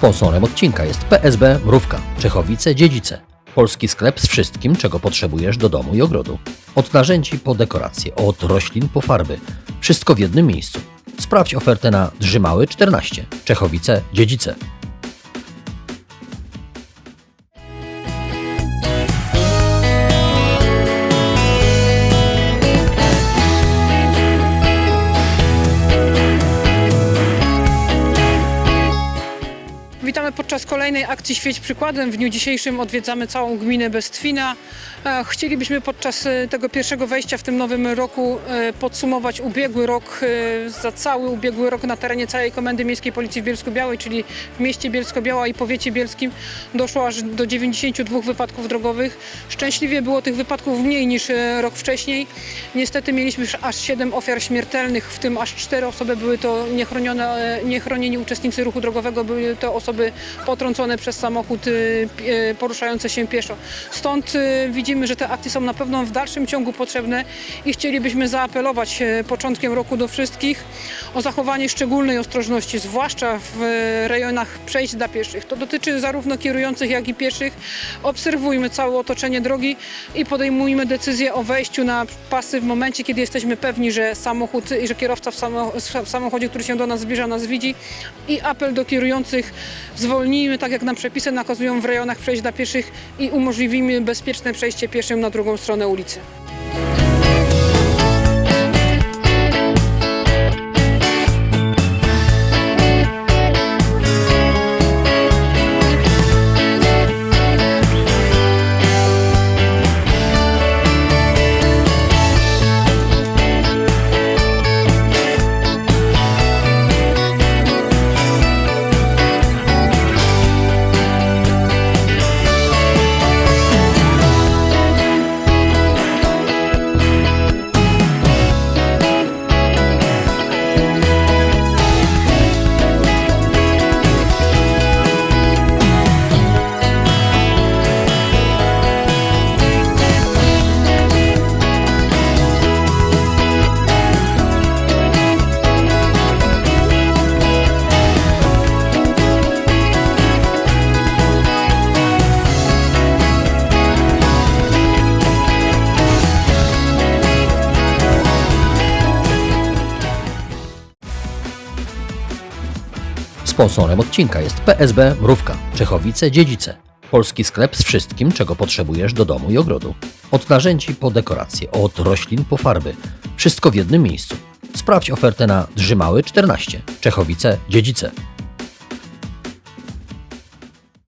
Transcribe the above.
Sponsorem odcinka jest PSB Mrówka, Czechowice, Dziedzice. Polski sklep z wszystkim, czego potrzebujesz do domu i ogrodu. Od narzędzi po dekoracje, od roślin po farby. Wszystko w jednym miejscu. Sprawdź ofertę na Drzymały 14, Czechowice, Dziedzice. Witamy podczas kolejnej akcji Świeć Przykładem. W dniu dzisiejszym odwiedzamy całą gminę Bestwina. E, Chcielibyśmy podczas e, tego pierwszego wejścia w tym nowym roku e, podsumować ubiegły rok, za cały ubiegły rok na terenie całej Komendy Miejskiej Policji w Bielsko-Białej, czyli w mieście Bielsko-Biała i powiecie bielskim doszło aż do 92 wypadków drogowych. Szczęśliwie było tych wypadków mniej niż rok wcześniej. Niestety mieliśmy aż 7 ofiar śmiertelnych, w tym aż 4 osoby były to niechronione, niechronieni uczestnicy ruchu drogowego, były to osoby potrącone przez samochód y, poruszające się pieszo. Stąd y, widzimy, że te akcje są na pewno w dalszym ciągu potrzebne i chcielibyśmy zaapelować y, początkiem roku do wszystkich o zachowanie szczególnej ostrożności, zwłaszcza w rejonach przejść dla pieszych. To dotyczy zarówno kierujących, jak i pieszych. Obserwujmy całe otoczenie drogi i podejmujmy decyzję o wejściu na pasy w momencie, kiedy jesteśmy pewni, że samochód i że kierowca w samochodzie, który się do nas zbliża, nas widzi. I apel do kierujących, zwolnijmy tak jak nam przepisy nakazują w rejonach przejść dla pieszych i umożliwimy bezpieczne przejście pieszym na drugą stronę ulicy. Sponsorem odcinka jest PSB Mrówka, Czechowice, Dziedzice. Polski sklep z wszystkim, czego potrzebujesz do domu i ogrodu. Od narzędzi po dekoracje, od roślin po farby. Wszystko w jednym miejscu. Sprawdź ofertę na Drzymały 14, Czechowice, Dziedzice.